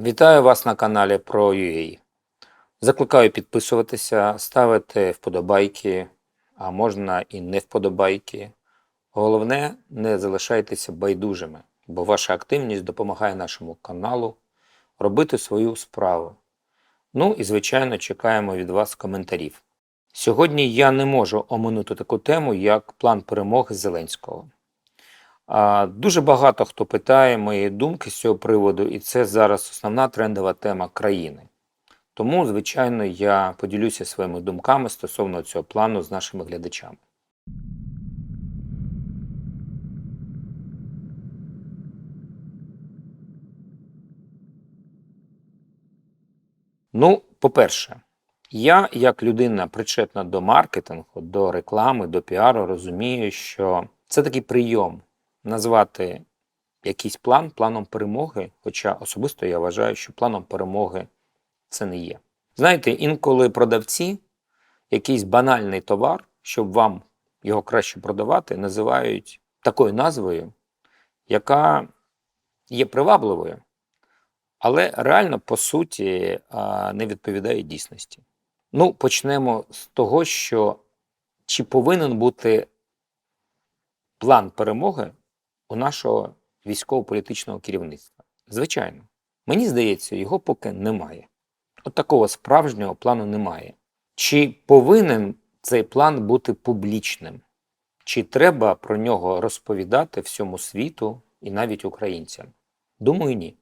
Вітаю вас на каналі про UA. Закликаю підписуватися, ставити вподобайки, а можна і не вподобайки. Головне, не залишайтеся байдужими, бо ваша активність допомагає нашому каналу робити свою справу. Ну і, звичайно, чекаємо від вас коментарів. Сьогодні я не можу оминути таку тему, як план перемоги Зеленського. Дуже багато хто питає моєї думки з цього приводу, і це зараз основна трендова тема країни. Тому, звичайно, я поділюся своїми думками стосовно цього плану з нашими глядачами. Ну, по-перше, я, як людина причетна до маркетингу, до реклами, до піару, розумію, що це такий прийом назвати якийсь план планом перемоги, хоча особисто я вважаю, що планом перемоги це не є. Знаєте, інколи продавці якийсь банальний товар, щоб вам його краще продавати, називають такою назвою, яка є привабливою, але реально, по суті, не відповідає дійсності. Ну, почнемо з того, що чи повинен бути план перемоги у нашого військово-політичного керівництва? Звичайно, мені здається, його поки немає. От такого справжнього плану немає. Чи повинен цей план бути публічним? Чи треба про нього розповідати всьому світу і навіть українцям? Думаю, ні.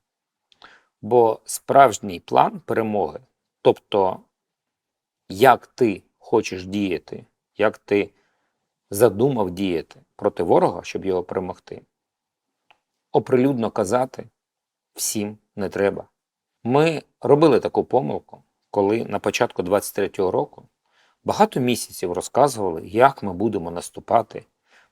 Бо справжній план перемоги, тобто як ти хочеш діяти, як ти задумав діяти проти ворога, щоб його перемогти, оприлюдно казати всім не треба. Ми робили таку помилку, коли на початку 23-го року багато місяців розказували, як ми будемо наступати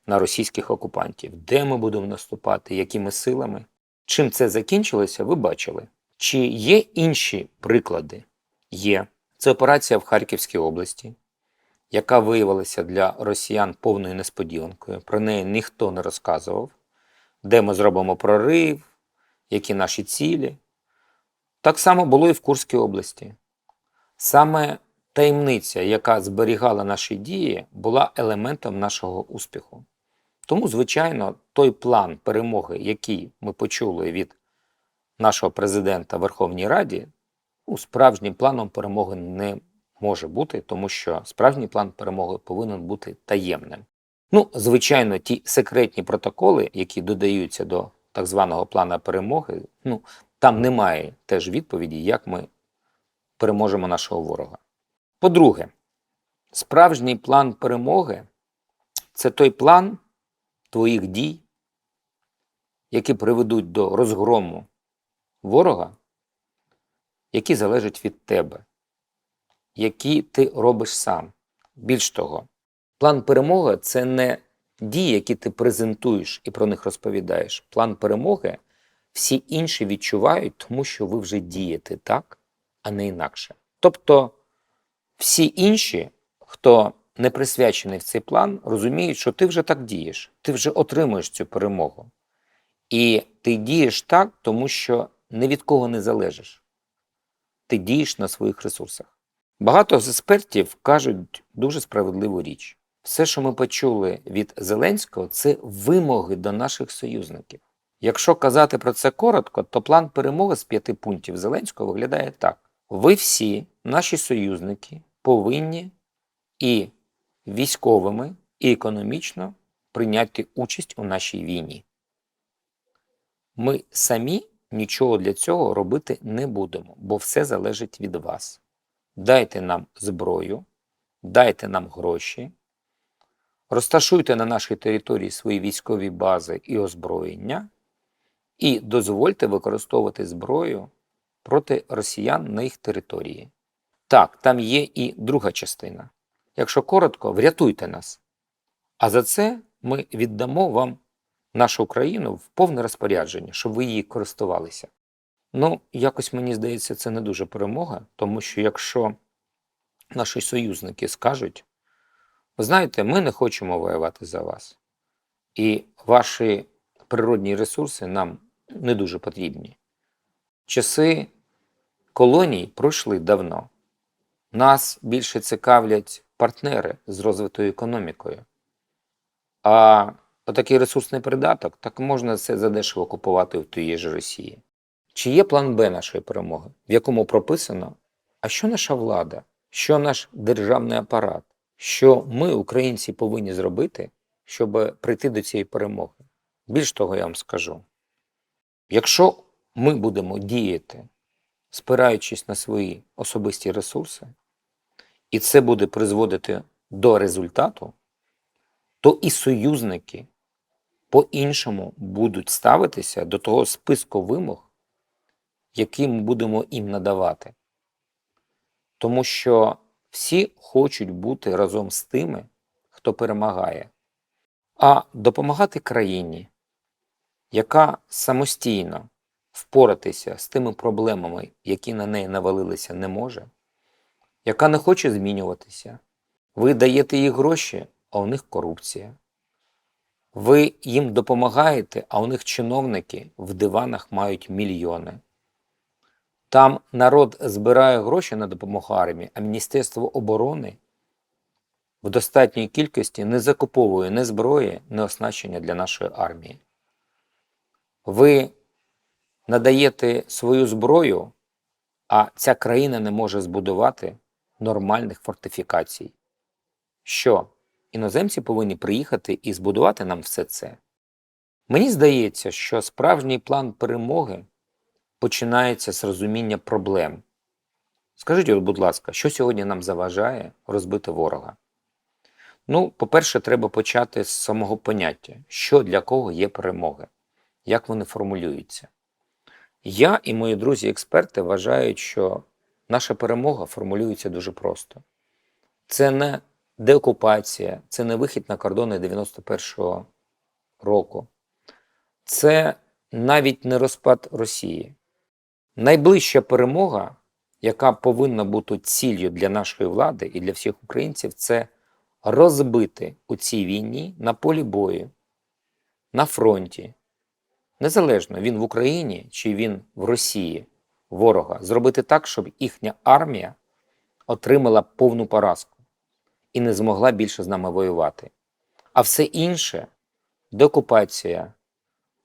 на російських окупантів, де ми будемо наступати, якими силами. Чим це закінчилося, ви бачили. Чи є інші приклади? Є. Це операція в Харківській області, яка виявилася для росіян повною несподіванкою. Про неї ніхто не розказував, де ми зробимо прорив, які наші цілі. Так само було і в Курській області. Саме таємниця, яка зберігала наші дії, була елементом нашого успіху. Тому, звичайно, той план перемоги, який ми почули від нашого президента Верховній Раді, ну, справжнім планом перемоги не може бути, тому що справжній план перемоги повинен бути таємним. Ну, звичайно, ті секретні протоколи, які додаються до так званого плану перемоги, ну, там немає теж відповіді, як ми переможемо нашого ворога. По-друге, справжній план перемоги це той план твоїх дій, які приведуть до розгрому ворога, які залежать від тебе, які ти робиш сам. Більш того, план перемоги це не дії, які ти презентуєш і про них розповідаєш. План перемоги всі інші відчувають, тому що ви вже дієте так, а не інакше. Тобто всі інші, хто не присвячений в цей план, розуміють, що ти вже так дієш, ти вже отримуєш цю перемогу. І ти дієш так, тому що ні від кого не залежиш. Ти дієш на своїх ресурсах. Багато з експертів кажуть дуже справедливу річ. Все, що ми почули від Зеленського, це вимоги до наших союзників. Якщо казати про це коротко, то план перемоги з п'яти пунктів Зеленського виглядає так: ви всі, наші союзники, повинні і військовими, і економічно прийняти участь у нашій війні. Ми самі нічого для цього робити не будемо, бо все залежить від вас. Дайте нам зброю, дайте нам гроші, розташуйте на нашій території свої військові бази і озброєння, і дозвольте використовувати зброю проти росіян на їх території. Так, там є і друга частина. Якщо коротко, врятуйте нас. А за це ми віддамо вам нашу країну в повне розпорядження, щоб ви її користувалися. Ну, якось мені здається, це не дуже перемога, тому що якщо наші союзники скажуть, ви знаєте, ми не хочемо воювати за вас, і ваші природні ресурси нам не дуже потрібні. Часи колоній пройшли давно. Нас більше цікавлять партнери з розвитою економікою. А отакий ресурсний придаток, так можна це задешево купувати в тієї ж Росії. Чи є план Б нашої перемоги, в якому прописано, а що наша влада, що наш державний апарат, що ми, українці, повинні зробити, щоб прийти до цієї перемоги? Більш того, я вам скажу: якщо ми будемо діяти, спираючись на свої особисті ресурси, і це буде призводити до результату, то і союзники по-іншому будуть ставитися до того списку вимог, які ми будемо їм надавати. Тому що всі хочуть бути разом з тими, хто перемагає. А допомагати країні, яка самостійно впоратися з тими проблемами, які на неї навалилися, не може, яка не хоче змінюватися. Ви даєте їй гроші, а у них корупція. Ви їм допомагаєте, а у них чиновники в диванах мають мільйони. Там народ збирає гроші на допомогу армії, а Міністерство оборони в достатній кількості не закуповує ні зброї, ні оснащення для нашої армії. Ви надаєте свою зброю, а ця країна не може збудувати нормальних фортифікацій. Що іноземці повинні приїхати і збудувати нам все це? Мені здається, що справжній план перемоги починається з розуміння проблем. Скажіть, будь ласка, що сьогодні нам заважає розбити ворога? Ну, по-перше, треба почати з самого поняття, що для кого є перемоги, як вони формулюються. Я і мої друзі-експерти вважають, що наша перемога формулюється дуже просто. Це не деокупація, це не вихід на кордони 91-го року, це навіть не розпад Росії. Найближча перемога, яка повинна бути ціллю для нашої влади і для всіх українців, це розбити у цій війні на полі бою, на фронті. Незалежно він в Україні чи він в Росії, ворога, зробити так, щоб їхня армія отримала повну поразку і не змогла більше з нами воювати. А все інше деокупація,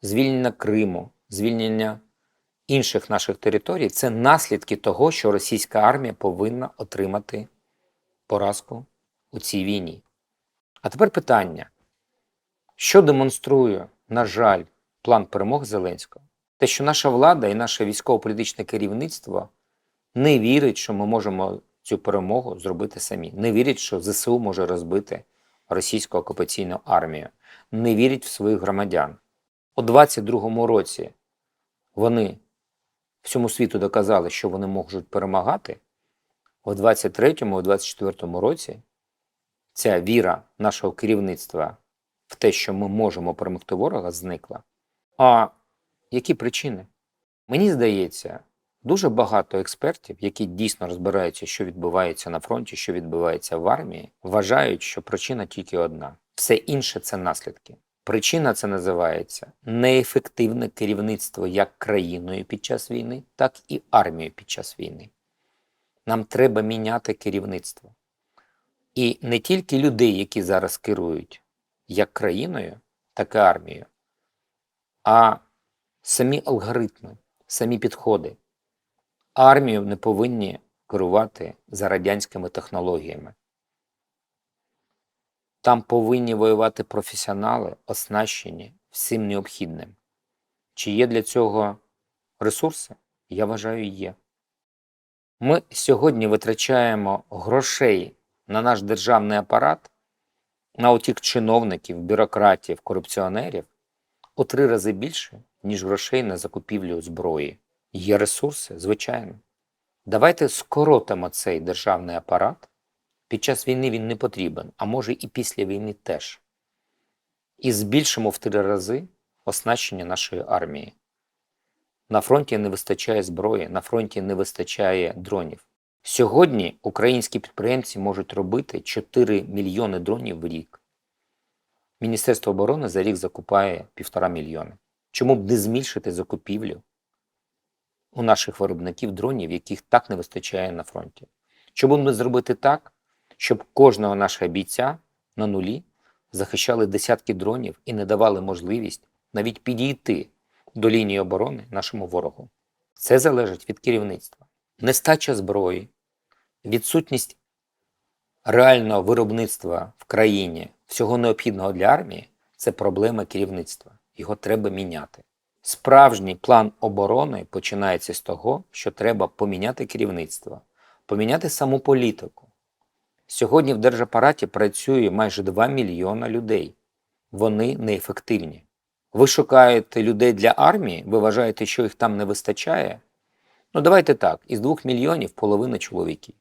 звільнення Криму, звільнення інших наших територій це наслідки того, що російська армія повинна отримати поразку у цій війні. А тепер питання: що демонструє, на жаль, план перемоги Зеленського? Те, що наша влада і наше військово-політичне керівництво не вірить, що ми можемо цю перемогу зробити самі. Не вірять, що ЗСУ може розбити російську окупаційну армію, не вірять в своїх громадян. У 22-му році вони всьому світу доказали, що вони можуть перемагати. У 23-му, у 24-му році ця віра нашого керівництва в те, що ми можемо перемогти ворога, зникла. А які причини? Мені здається, дуже багато експертів, які дійсно розбираються, що відбувається на фронті, що відбувається в армії, вважають, що причина тільки одна: все інше це наслідки. Причина це називається неефективне керівництво як країною під час війни, так і армією під час війни. Нам треба міняти керівництво. І не тільки людей, які зараз керують як країною, так і армією, а самі алгоритми, самі підходи. Армію не повинні керувати за радянськими технологіями. Там повинні воювати професіонали, оснащені всім необхідним. Чи є для цього ресурси? Я вважаю, є. Ми сьогодні витрачаємо грошей на наш державний апарат, на отік чиновників, бюрократів, корупціонерів у три рази більше, ніж грошей на закупівлю зброї. Є ресурси, звичайно. Давайте скоротимо цей державний апарат. Під час війни він не потрібен, а може і після війни теж. І збільшимо в три рази оснащення нашої армії. На фронті не вистачає зброї, на фронті не вистачає дронів. Сьогодні українські підприємці можуть робити 4 мільйони дронів в рік. Міністерство оборони за рік закупає півтора мільйони. Чому б не змільшити закупівлю у наших виробників дронів, яких так не вистачає на фронті. Що будемо зробити так, щоб кожного нашого бійця на нулі захищали десятки дронів і не давали можливість навіть підійти до лінії оборони нашому ворогу. Це залежить від керівництва. Нестача зброї, відсутність реального виробництва в країні всього необхідного для армії це проблема керівництва. Його треба міняти. Справжній план оборони починається з того, що треба поміняти керівництво, поміняти саму політику. Сьогодні в держапараті працює майже 2 мільйона людей. Вони неефективні. Ви шукаєте людей для армії, ви вважаєте, що їх там не вистачає. Ну, давайте так: із 2 мільйонів половина чоловіків.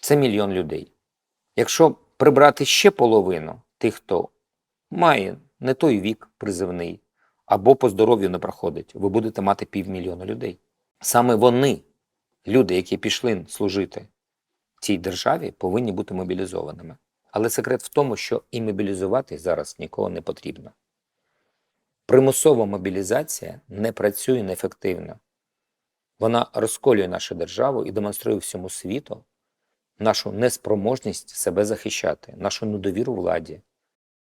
Це мільйон людей. Якщо прибрати ще половину тих, хто має не той вік призивний, або по здоров'ю не проходить, ви будете мати півмільйона людей. Саме вони, люди, які пішли служити цій державі, повинні бути мобілізованими. Але секрет в тому, що і мобілізувати зараз нікого не потрібно. Примусова мобілізація не працює неефективно. Вона розколює нашу державу і демонструє всьому світу нашу неспроможність себе захищати, нашу недовіру владі,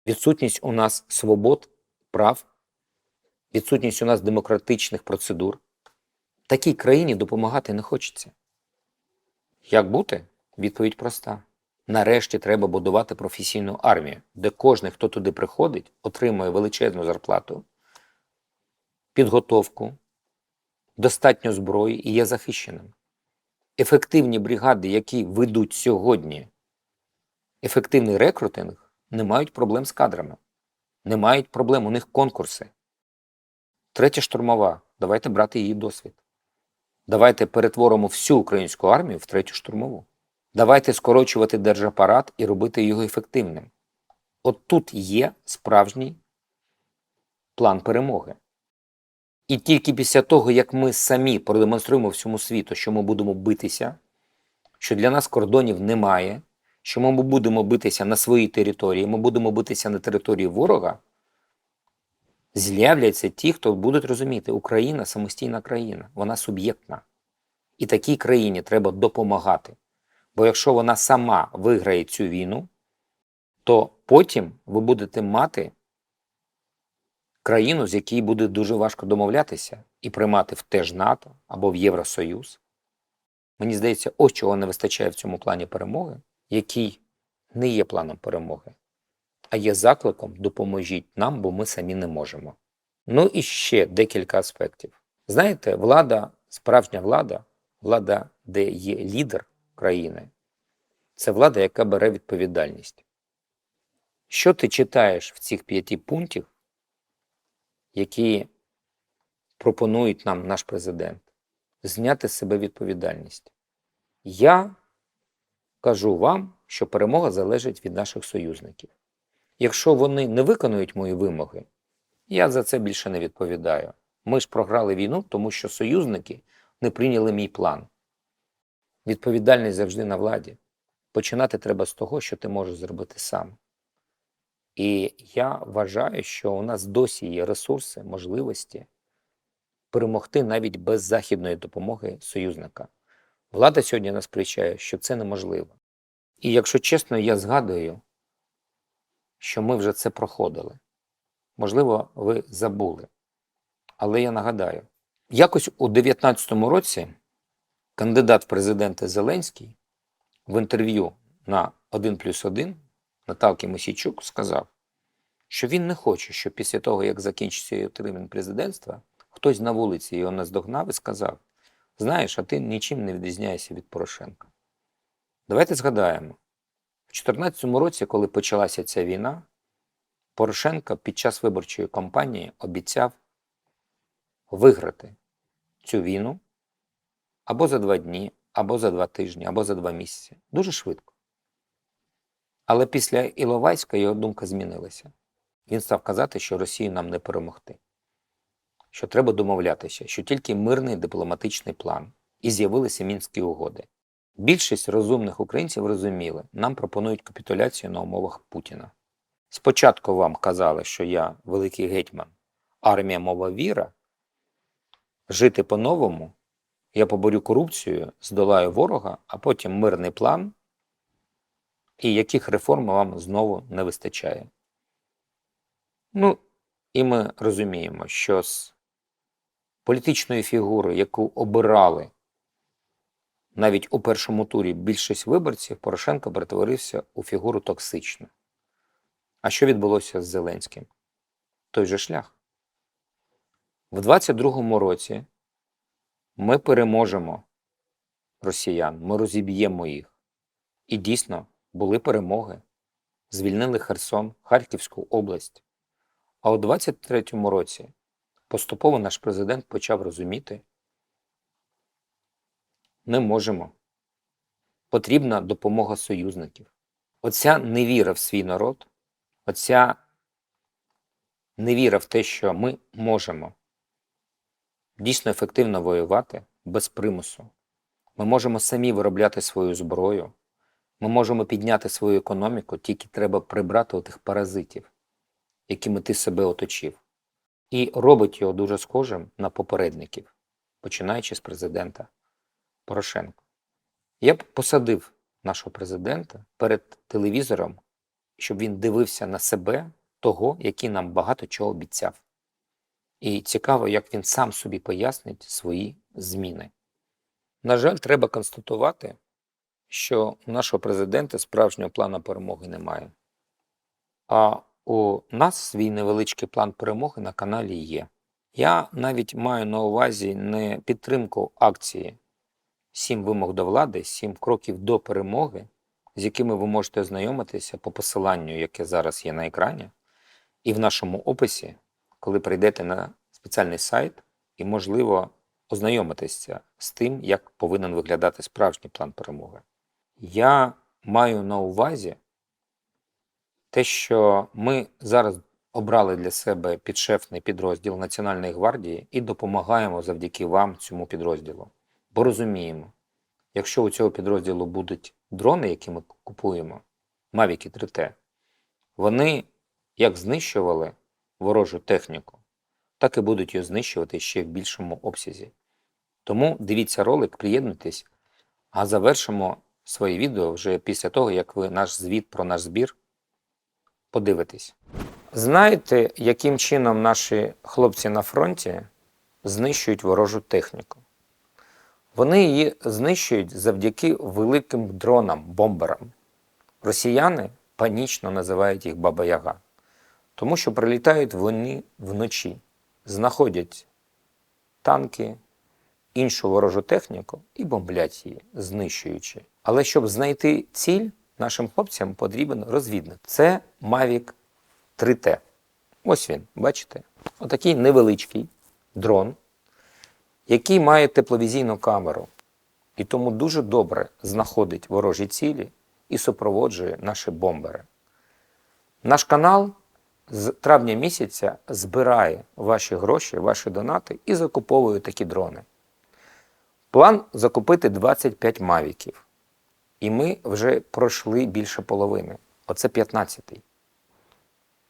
відсутність у нас свобод, прав, відсутність у нас демократичних процедур. Такій країні допомагати не хочеться. Як бути? Відповідь проста. Нарешті треба будувати професійну армію, де кожен, хто туди приходить, отримує величезну зарплату, підготовку, достатньо зброї і є захищеним. Ефективні бригади, які ведуть сьогодні ефективний рекрутинг, не мають проблем з кадрами, не мають проблем, у них конкурси. Третя штурмова. Давайте брати її досвід. Давайте перетворимо всю українську армію в третю штурмову. Давайте скорочувати держапарат і робити його ефективним. От тут є справжній план перемоги. І тільки після того, як ми самі продемонструємо всьому світу, що ми будемо битися, що для нас кордонів немає, що ми будемо битися на своїй території, ми будемо битися на території ворога, з'являться ті, хто будуть розуміти, Україна самостійна країна, вона суб'єктна. І такій країні треба допомагати. Бо якщо вона сама виграє цю війну, то потім ви будете мати країну, з якій буде дуже важко домовлятися і приймати в теж НАТО або в Євросоюз. Мені здається, ось чого не вистачає в цьому плані перемоги, який не є планом перемоги, а є закликом допоможіть нам, бо ми самі не можемо. Ну і ще декілька аспектів. Знаєте, влада, справжня влада, влада, де є лідер країни, це влада, яка бере відповідальність. Що ти читаєш в цих п'яти пунктах, які пропонують нам наш президент? Зняти з себе відповідальність. Я кажу вам, що перемога залежить від наших союзників. Якщо вони не виконують мої вимоги, я за це більше не відповідаю. Ми ж програли війну, тому що союзники не прийняли мій план. Відповідальність завжди на владі. Починати треба з того, що ти можеш зробити сам. І я вважаю, що у нас досі є ресурси, можливості перемогти навіть без західної допомоги союзника. Влада сьогодні нас привчає, що це неможливо. І якщо чесно, я згадую, що ми вже це проходили. Можливо, ви забули. Але я нагадаю, якось у 2019 році кандидат в президенти Зеленський в інтерв'ю на 1 плюс 1 Наталки Мосійчук сказав, що він не хоче, щоб після того, як закінчиться його термін президентства, хтось на вулиці його наздогнав і сказав: Знаєш, а ти нічим не відрізняєшся від Порошенка. Давайте згадаємо, в 2014 році, коли почалася ця війна, Порошенко під час виборчої кампанії обіцяв виграти цю війну або за два дні, або за два тижні, або за два місяці. Дуже швидко. Але після Іловайська його думка змінилася. Він став казати, що Росію нам не перемогти, що треба домовлятися, що тільки мирний дипломатичний план і з'явилися мінські угоди. Більшість розумних українців розуміли, нам пропонують капітуляцію на умовах Путіна. Спочатку вам казали, що я великий гетьман, армія мова віра, жити по-новому. Я поборю корупцію, здолаю ворога, а потім мирний план, і яких реформ вам знову не вистачає. Ну, і ми розуміємо, що з політичної фігури, яку обирали навіть у першому турі більшість виборців, Порошенко перетворився у фігуру токсичну. А що відбулося з Зеленським? Той же шлях. В 22-му році ми переможемо росіян, ми розіб'ємо їх. І дійсно були перемоги. Звільнили Херсон, Харківську область. А у 23-му році поступово наш президент почав розуміти, не можемо. Потрібна допомога союзників. Оця невіра в свій народ, оця невіра в те, що ми можемо дійсно ефективно воювати без примусу. Ми можемо самі виробляти свою зброю. Ми можемо підняти свою економіку, тільки треба прибрати отих паразитів, якими ти себе оточив. І робить його дуже схожим на попередників, починаючи з президента Порошенка. Я б посадив нашого президента перед телевізором, щоб він дивився на себе, того, який нам багато чого обіцяв. І цікаво, як він сам собі пояснить свої зміни. На жаль, треба констатувати, що у нашого президента справжнього плану перемоги немає. А у нас свій невеличкий план перемоги на каналі є. Я навіть маю на увазі не підтримку акції Сім вимог до влади, сім кроків до перемоги, з якими ви можете ознайомитися по посиланню, яке зараз є на екрані, і в нашому описі, коли прийдете на спеціальний сайт, і, можливо, ознайомитися з тим, як повинен виглядати справжній план перемоги. Я маю на увазі те, що ми зараз обрали для себе підшефний підрозділ Національної гвардії і допомагаємо завдяки вам цьому підрозділу. Бо розуміємо, якщо у цього підрозділу будуть дрони, які ми купуємо, Mavic 3T, вони як знищували ворожу техніку, так і будуть її знищувати ще в більшому обсязі. Тому дивіться ролик, приєднуйтесь, а завершимо своє відео вже після того, як ви наш звіт про наш збір подивитесь. Знаєте, яким чином наші хлопці на фронті знищують ворожу техніку? Вони її знищують завдяки великим дронам, бомберам. Росіяни панічно називають їх Баба-Яга, тому що прилітають вони вночі, знаходять танки, іншу ворожу техніку і бомблять її, знищуючи. Але щоб знайти ціль, нашим хлопцям потрібен розвідник. Це Mavic 3T. Ось він, бачите? Отакий невеличкий дрон який має тепловізійну камеру і тому дуже добре знаходить ворожі цілі і супроводжує наші бомбери. Наш канал з травня місяця збирає ваші гроші, ваші донати і закуповує такі дрони. План закупити 25 мавіків. І ми вже пройшли більше половини. Оце 15-й.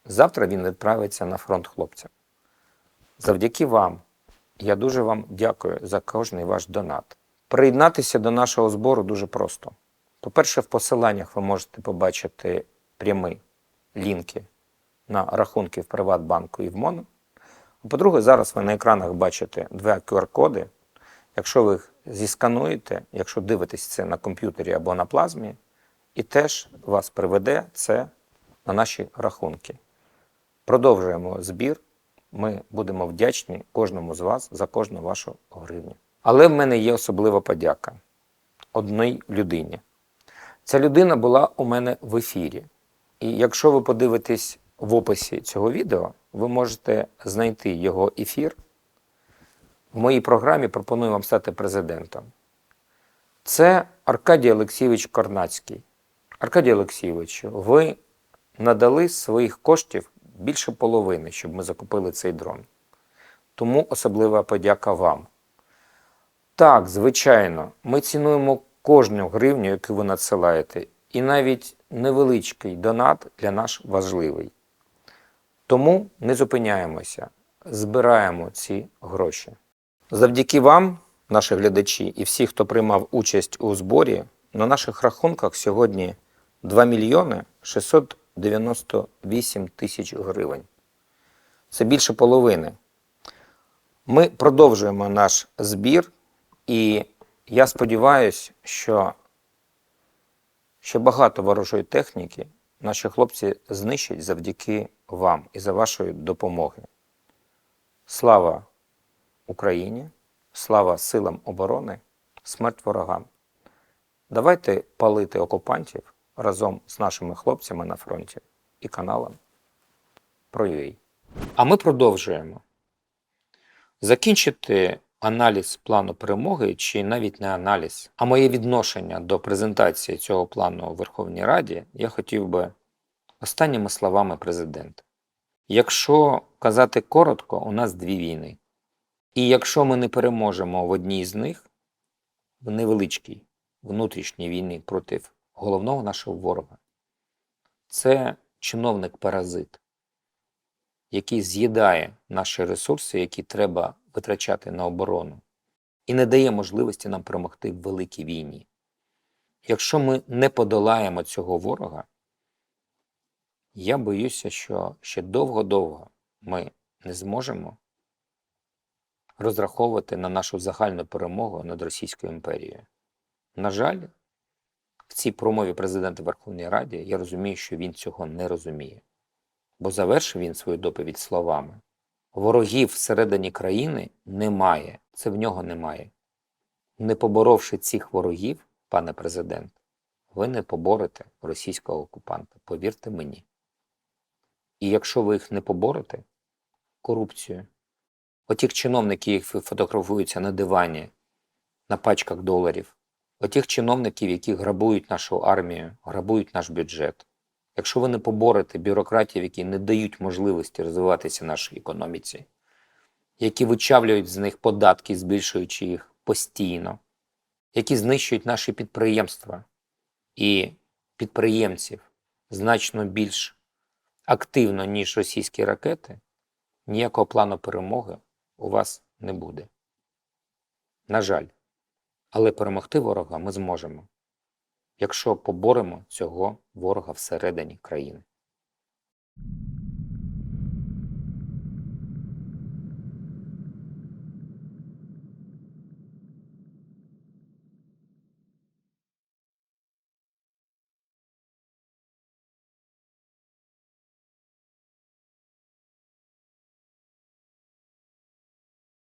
Завтра він відправиться на фронт хлопцям. Завдяки вам я дуже вам дякую за кожний ваш донат. Приєднатися до нашого збору дуже просто. По-перше, в посиланнях ви можете побачити прямі лінки на рахунки в Приватбанку і в МОНО. А по-друге, зараз ви на екранах бачите два QR-коди. Якщо ви їх зіскануєте, якщо дивитесь це на комп'ютері або на плазмі, і теж вас приведе це на наші рахунки. Продовжуємо збір. Ми будемо вдячні кожному з вас за кожну вашу гривню. Але в мене є особлива подяка одній людині. Ця людина була у мене в ефірі. І якщо ви подивитесь в описі цього відео, ви можете знайти його ефір. В моїй програмі пропоную вам стати президентом. Це Аркадій Олексійович Корнацький. Аркадій Олексійович, ви надали своїх коштів більше половини, щоб ми закупили цей дрон. Тому особлива подяка вам. Так, звичайно, ми цінуємо кожну гривню, яку ви надсилаєте, і навіть невеличкий донат для нас важливий. Тому не зупиняємося, збираємо ці гроші. Завдяки вам, наші глядачі, і всі, хто приймав участь у зборі, на наших рахунках сьогодні 2 мільйони 698 тисяч гривень. Це більше половини. Ми продовжуємо наш збір, і я сподіваюся, що ще багато ворожої техніки наші хлопці знищать завдяки вам і за вашої допомоги. Слава Україні, слава силам оборони, смерть ворогам. Давайте палити окупантів разом з нашими хлопцями на фронті і каналом про UA. А ми продовжуємо. Закінчити аналіз плану перемоги, чи навіть не аналіз, а моє відношення до презентації цього плану у Верховній Раді я хотів би останніми словами президента. Якщо казати коротко, у нас дві війни. І якщо ми не переможемо в одній з них, в невеличкій внутрішній війні проти головного нашого ворога, це чиновник-паразит, який з'їдає наші ресурси, які треба витрачати на оборону, і не дає можливості нам перемогти в великій війні. Якщо ми не подолаємо цього ворога, я боюся, що ще довго-довго ми не зможемо розраховувати на нашу загальну перемогу над Російською імперією. На жаль, в цій промові президента Верховної Ради я розумію, що він цього не розуміє. Бо завершив він свою доповідь словами: ворогів всередині країни немає, це в нього немає. Не поборовши цих ворогів, пане президент, ви не поборете російського окупанта, повірте мені. І якщо ви їх не поборете, корупцію, отих чиновників, які фотографуються на дивані, на пачках доларів, отих чиновників, які грабують нашу армію, грабують наш бюджет. Якщо ви не поборете бюрократів, які не дають можливості розвиватися нашій економіці, які вичавлюють з них податки, збільшуючи їх постійно, які знищують наші підприємства і підприємців значно більш активно, ніж російські ракети, ніякого плану перемоги у вас не буде. На жаль, але перемогти ворога ми зможемо, якщо поборемо цього ворога всередині країни.